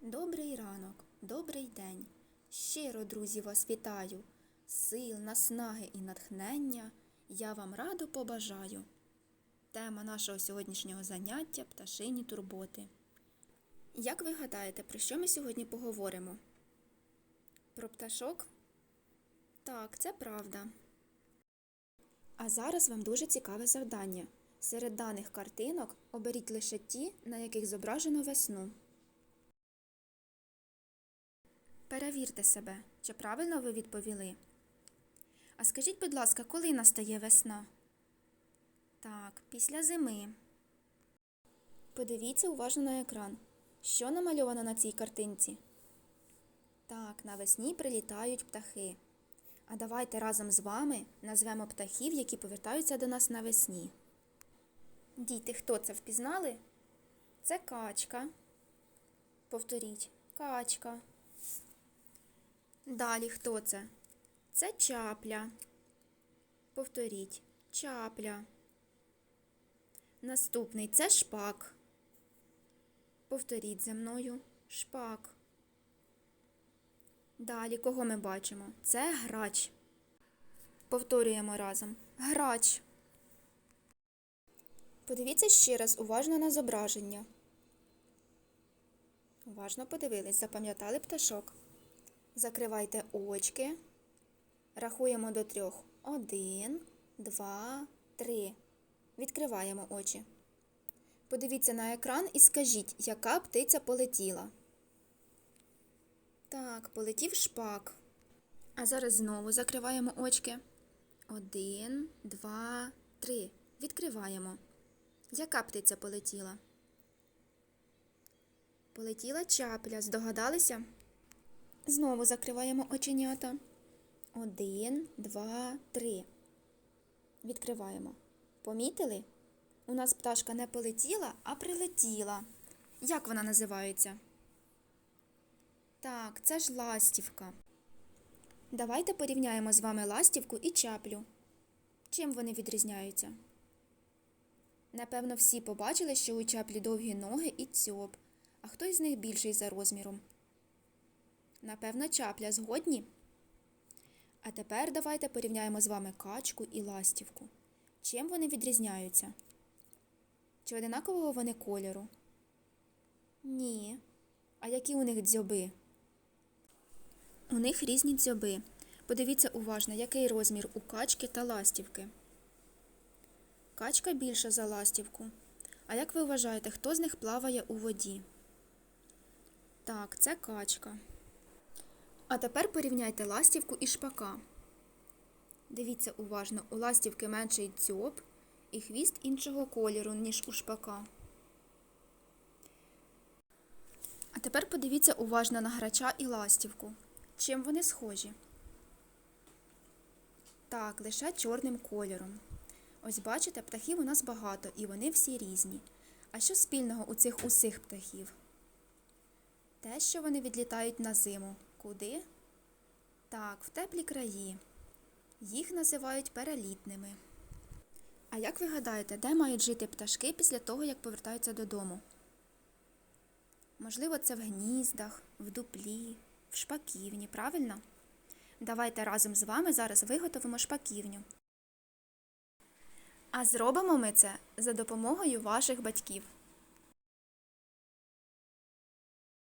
Добрий ранок, добрий день. Щиро, друзі, вас вітаю. Сил, наснаги і натхнення я вам радо побажаю. Тема нашого сьогоднішнього заняття пташині турботи. Як ви гадаєте, про що ми сьогодні поговоримо? Про пташок? Так, це правда. А зараз вам дуже цікаве завдання. Серед даних картинок оберіть лише ті, на яких зображено весну. Перевірте себе, чи правильно ви відповіли. А скажіть, будь ласка, коли настає весна? Так, після зими. Подивіться уважно на екран. Що намальовано на цій картинці? Так, навесні прилітають птахи. А давайте разом з вами назвемо птахів, які повертаються до нас навесні. Діти, хто це впізнали? Це качка. Повторіть, качка. Далі хто це? Це чапля. Повторіть, чапля. Наступний це шпак. Повторіть за мною шпак. Далі кого ми бачимо? Це грач. Повторюємо разом. Грач. Подивіться ще раз уважно на зображення. Уважно подивились, запам'ятали пташок. Закривайте очки. Рахуємо до трьох. Один, два, три. Відкриваємо очі. Подивіться на екран і скажіть, яка птиця полетіла. Так, полетів шпак. А зараз знову закриваємо очки. Один, два, три. Відкриваємо. Яка птиця полетіла? Полетіла чапля. Здогадалися? Знову закриваємо оченята. Один, два, три. Відкриваємо. Помітили? У нас пташка не полетіла, а прилетіла. Як вона називається? Так, це ж ластівка. Давайте порівняємо з вами ластівку і чаплю. Чим вони відрізняються? Напевно, всі побачили, що у чаплі довгі ноги і дзьоб, а хто із них більший за розміром? Напевно, чапля згодні? А тепер давайте порівняємо з вами качку і ластівку. Чим вони відрізняються? Чи одинакового вони кольору? Ні. А які у них дзьоби? У них різні дзьоби. Подивіться уважно, який розмір у качки та ластівки. Качка більша за ластівку. А як ви вважаєте, хто з них плаває у воді? Так, це качка. А тепер порівняйте ластівку і шпака. Дивіться уважно, у ластівки менший дзьоб і хвіст іншого кольору, ніж у шпака. А тепер подивіться уважно на грача і ластівку. Чим вони схожі? Так, лише чорним кольором. Ось бачите, птахів у нас багато і вони всі різні. А що спільного у цих усіх птахів? Те, що вони відлітають на зиму. Куди? Так, в теплі краї. Їх називають перелітними. А як ви гадаєте, де мають жити пташки після того, як повертаються додому? Можливо, це в гніздах, в дуплі, в шпаківні, правильно? Давайте разом з вами зараз виготовимо шпаківню. А зробимо ми це за допомогою ваших батьків.